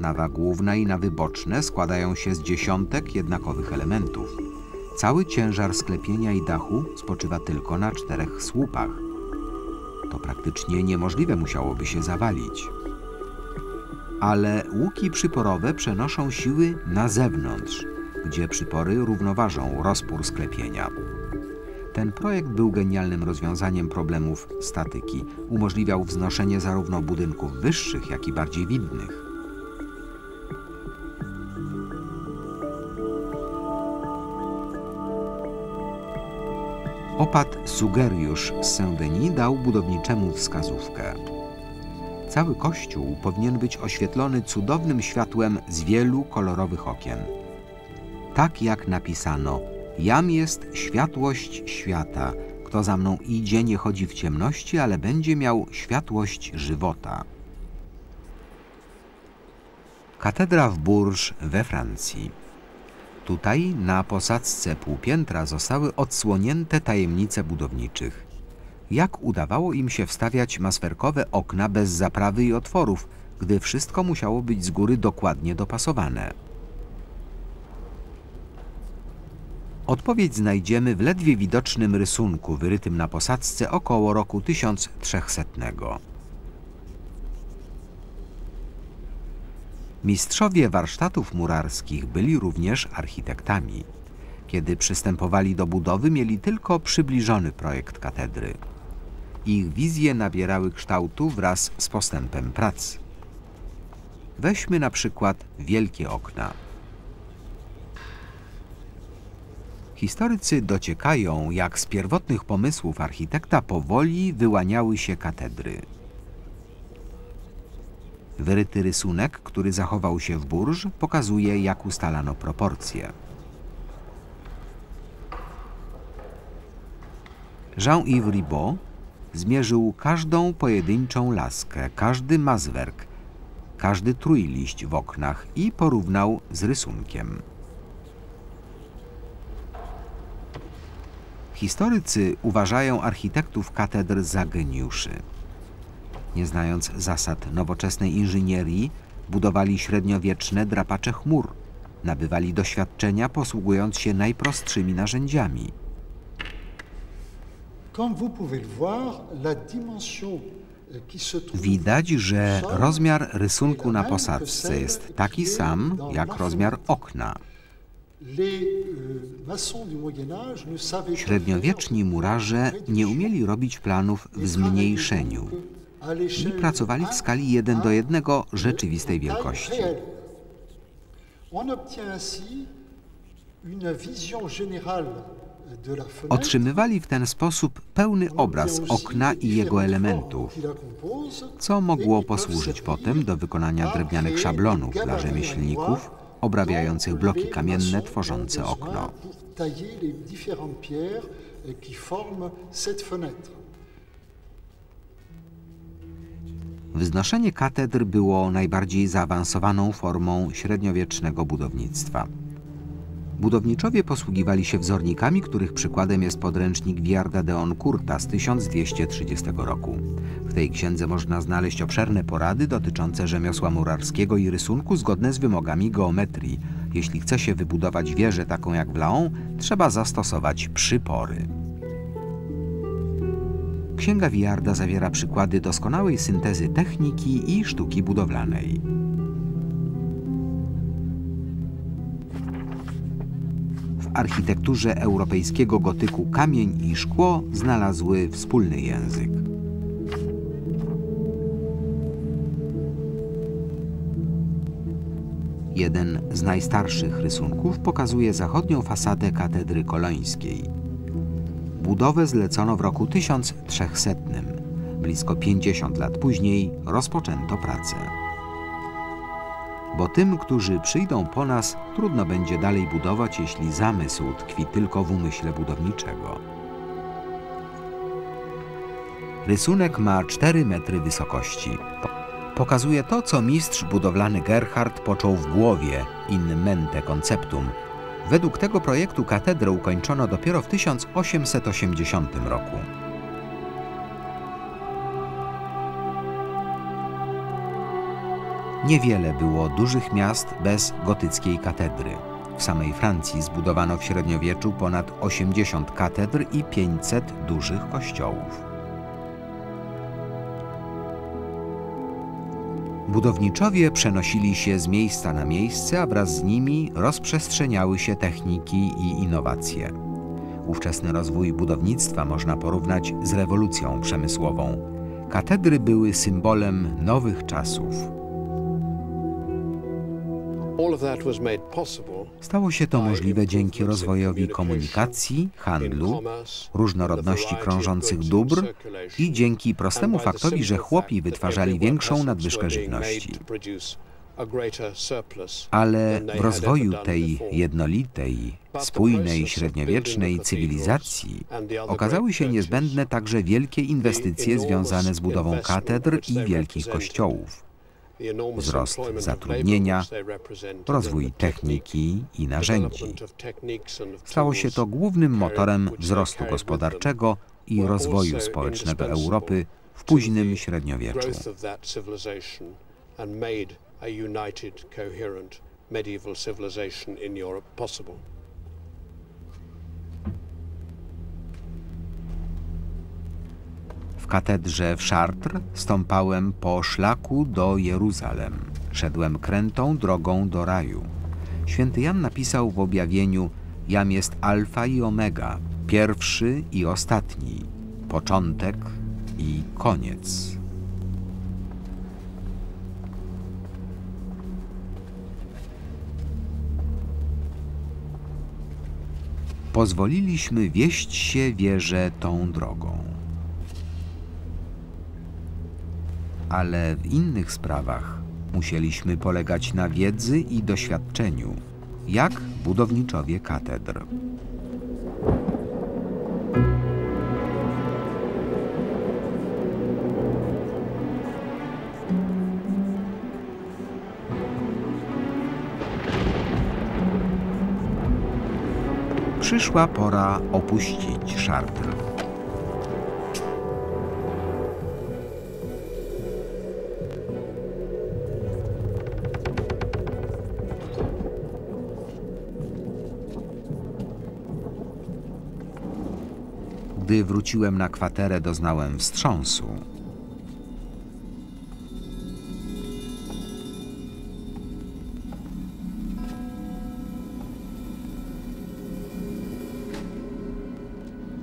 Nawa główna i nawy boczne składają się z dziesiątek jednakowych elementów. Cały ciężar sklepienia i dachu spoczywa tylko na czterech słupach. To praktycznie niemożliwe musiałoby się zawalić. Ale łuki przyporowe przenoszą siły na zewnątrz, gdzie przypory równoważą rozpór sklepienia. Ten projekt był genialnym rozwiązaniem problemów statyki. Umożliwiał wznoszenie zarówno budynków wyższych, jak i bardziej widnych. Opat Sugeriusz z Saint-Denis dał budowniczemu wskazówkę. Cały kościół powinien być oświetlony cudownym światłem z wielu kolorowych okien. Tak jak napisano, jam jest światłość świata. Kto za mną idzie, nie chodzi w ciemności, ale będzie miał światłość żywota. Katedra w Bourges we Francji. Tutaj na posadzce półpiętra zostały odsłonięte tajemnice budowniczych. Jak udawało im się wstawiać maswerkowe okna bez zaprawy i otworów, gdy wszystko musiało być z góry dokładnie dopasowane? Odpowiedź znajdziemy w ledwie widocznym rysunku wyrytym na posadzce około roku 1300. Mistrzowie warsztatów murarskich byli również architektami. Kiedy przystępowali do budowy, mieli tylko przybliżony projekt katedry. Ich wizje nabierały kształtu wraz z postępem prac. Weźmy na przykład wielkie okna. Historycy dociekają, jak z pierwotnych pomysłów architekta powoli wyłaniały się katedry. Wyryty rysunek, który zachował się w Bourges, pokazuje, jak ustalano proporcje. Jean-Yves Ribot zmierzył każdą pojedynczą laskę, każdy mazwerk, każdy trójliść w oknach i porównał z rysunkiem. Historycy uważają architektów katedr za geniuszy. Nie znając zasad nowoczesnej inżynierii, budowali średniowieczne drapacze chmur, nabywali doświadczenia posługując się najprostszymi narzędziami. Widać, że rozmiar rysunku na posadzce jest taki sam jak rozmiar okna. Średniowieczni murarze nie umieli robić planów w zmniejszeniu i pracowali w skali 1 do 1 rzeczywistej wielkości. Otrzymywali w ten sposób pełny obraz okna i jego elementów, co mogło posłużyć potem do wykonania drewnianych szablonów dla rzemieślników obrabiających bloki kamienne tworzące okno. Wznoszenie katedr było najbardziej zaawansowaną formą średniowiecznego budownictwa. Budowniczowie posługiwali się wzornikami, których przykładem jest podręcznik Viarda de Oncurta z 1230 roku. W tej księdze można znaleźć obszerne porady dotyczące rzemiosła murarskiego i rysunku zgodne z wymogami geometrii. Jeśli chce się wybudować wieżę taką jak w Laon, trzeba zastosować przypory. Księga Viarda zawiera przykłady doskonałej syntezy techniki i sztuki budowlanej. Architekturze europejskiego gotyku kamień i szkło znalazły wspólny język. Jeden z najstarszych rysunków pokazuje zachodnią fasadę katedry kolońskiej. Budowę zlecono w roku 1300. Blisko 50 lat później rozpoczęto pracę. Bo tym, którzy przyjdą po nas, trudno będzie dalej budować, jeśli zamysł tkwi tylko w umyśle budowniczego. Rysunek ma 4 metry wysokości. Pokazuje to, co mistrz budowlany Gerhard począł w głowie, in mente conceptum, Według tego projektu katedrę ukończono dopiero w 1880 roku. Niewiele było dużych miast bez gotyckiej katedry. W samej Francji zbudowano w średniowieczu ponad 80 katedr i 500 dużych kościołów. Budowniczowie przenosili się z miejsca na miejsce, a wraz z nimi rozprzestrzeniały się techniki i innowacje. Ówczesny rozwój budownictwa można porównać z rewolucją przemysłową. Katedry były symbolem nowych czasów. Stało się to możliwe dzięki rozwojowi komunikacji, handlu, różnorodności krążących dóbr i dzięki prostemu faktowi, że chłopi wytwarzali większą nadwyżkę żywności. Ale w rozwoju tej jednolitej, spójnej średniowiecznej cywilizacji okazały się niezbędne także wielkie inwestycje związane z budową katedr i wielkich kościołów wzrost zatrudnienia, rozwój techniki i narzędzi. Stało się to głównym motorem wzrostu gospodarczego i rozwoju społecznego Europy w późnym średniowieczu. W katedrze w Chartres stąpałem po szlaku do Jeruzalem. Szedłem krętą drogą do raju. Święty Jan napisał w objawieniu Jam jest alfa i omega, pierwszy i ostatni, początek i koniec. Pozwoliliśmy wieść się wierze tą drogą. Ale w innych sprawach musieliśmy polegać na wiedzy i doświadczeniu, jak budowniczowie katedr. Przyszła pora opuścić Chartres. Gdy wróciłem na kwaterę, doznałem wstrząsu.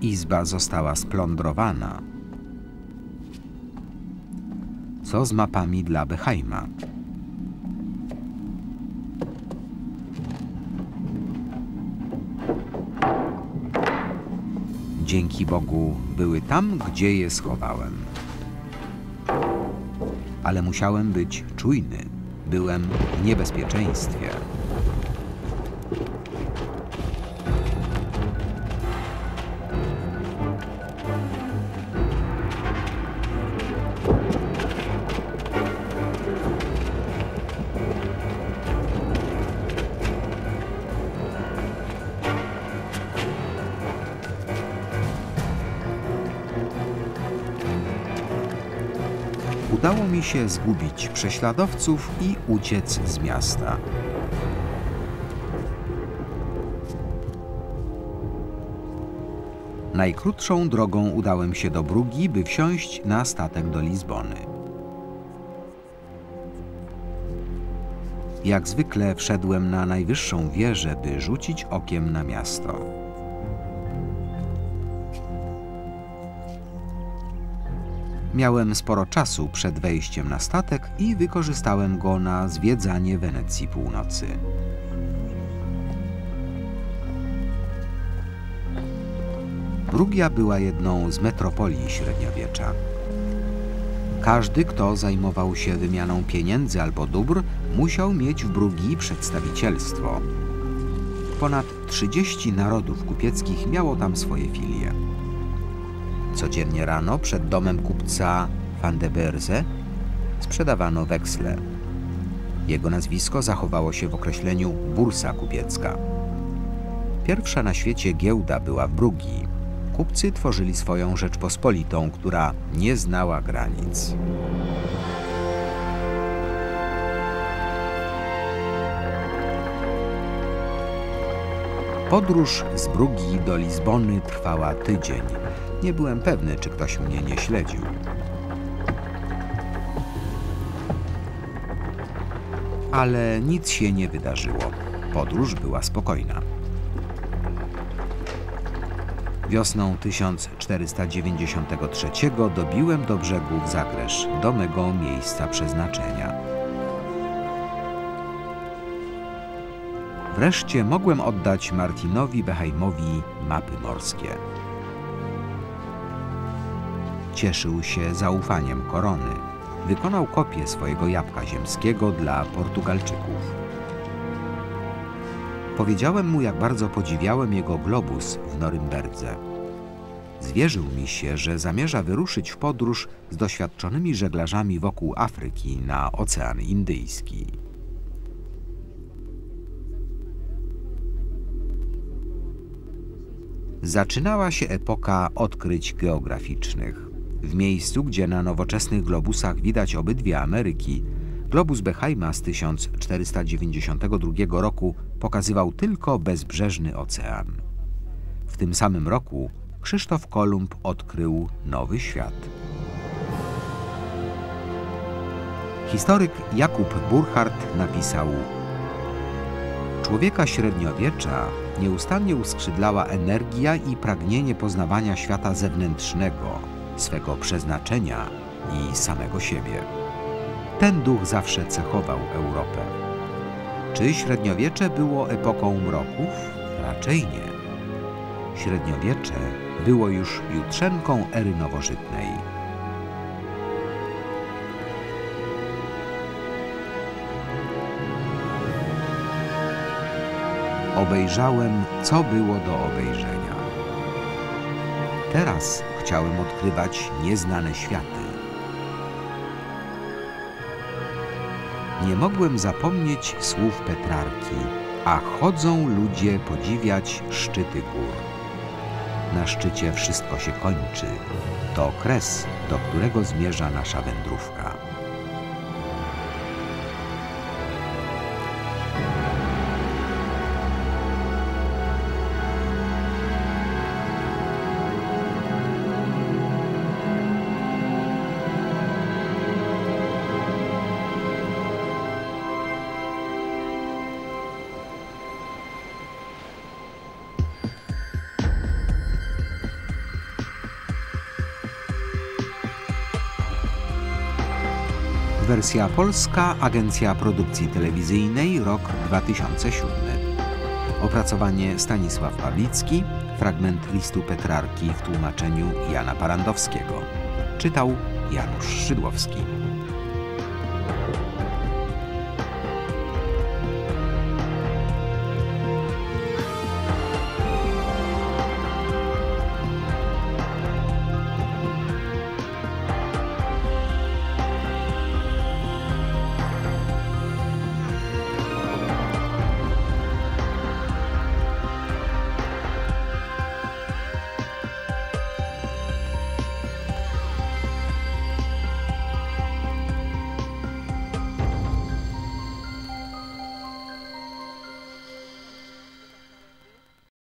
Izba została splądrowana. Co z mapami dla Beheima? Dzięki Bogu były tam, gdzie je schowałem. Ale musiałem być czujny. Byłem w niebezpieczeństwie. Udało mi się zgubić prześladowców i uciec z miasta. Najkrótszą drogą udałem się do Brugi, by wsiąść na statek do Lizbony. Jak zwykle wszedłem na najwyższą wieżę, by rzucić okiem na miasto. Miałem sporo czasu przed wejściem na statek i wykorzystałem go na zwiedzanie Wenecji Północy. Brugia była jedną z metropolii średniowiecza. Każdy, kto zajmował się wymianą pieniędzy albo dóbr, musiał mieć w Brugii przedstawicielstwo. Ponad 30 narodów kupieckich miało tam swoje filie. Codziennie rano przed domem kupca van de Berze sprzedawano weksle. Jego nazwisko zachowało się w określeniu bursa kupiecka. Pierwsza na świecie giełda była w Brugii. Kupcy tworzyli swoją Rzeczpospolitą, która nie znała granic. Podróż z Brugi do Lizbony trwała tydzień. Nie byłem pewny, czy ktoś mnie nie śledził. Ale nic się nie wydarzyło. Podróż była spokojna. Wiosną 1493 dobiłem do brzegów Zagresz, do mego miejsca przeznaczenia. Wreszcie mogłem oddać Martinowi Behajmowi mapy morskie. Cieszył się zaufaniem korony. Wykonał kopię swojego jabłka ziemskiego dla Portugalczyków. Powiedziałem mu, jak bardzo podziwiałem jego globus w Norymberdze. Zwierzył mi się, że zamierza wyruszyć w podróż z doświadczonymi żeglarzami wokół Afryki na Ocean Indyjski. Zaczynała się epoka odkryć geograficznych. W miejscu, gdzie na nowoczesnych globusach widać obydwie Ameryki, globus Beheima z 1492 roku pokazywał tylko bezbrzeżny ocean. W tym samym roku Krzysztof Kolumb odkrył nowy świat. Historyk Jakub Burchardt napisał Człowieka średniowiecza nieustannie uskrzydlała energia i pragnienie poznawania świata zewnętrznego, swego przeznaczenia i samego siebie. Ten duch zawsze cechował Europę. Czy średniowiecze było epoką mroków? Raczej nie. Średniowiecze było już jutrzenką ery nowożytnej. Obejrzałem, co było do obejrzenia. Teraz chciałem odkrywać nieznane światy. Nie mogłem zapomnieć słów Petrarki, a chodzą ludzie podziwiać szczyty gór. Na szczycie wszystko się kończy. To kres, do którego zmierza nasza wędrówka. Wersja polska, Agencja Produkcji Telewizyjnej, rok 2007. Opracowanie Stanisław Pawlicki, fragment listu Petrarki w tłumaczeniu Jana Parandowskiego. Czytał Janusz Szydłowski.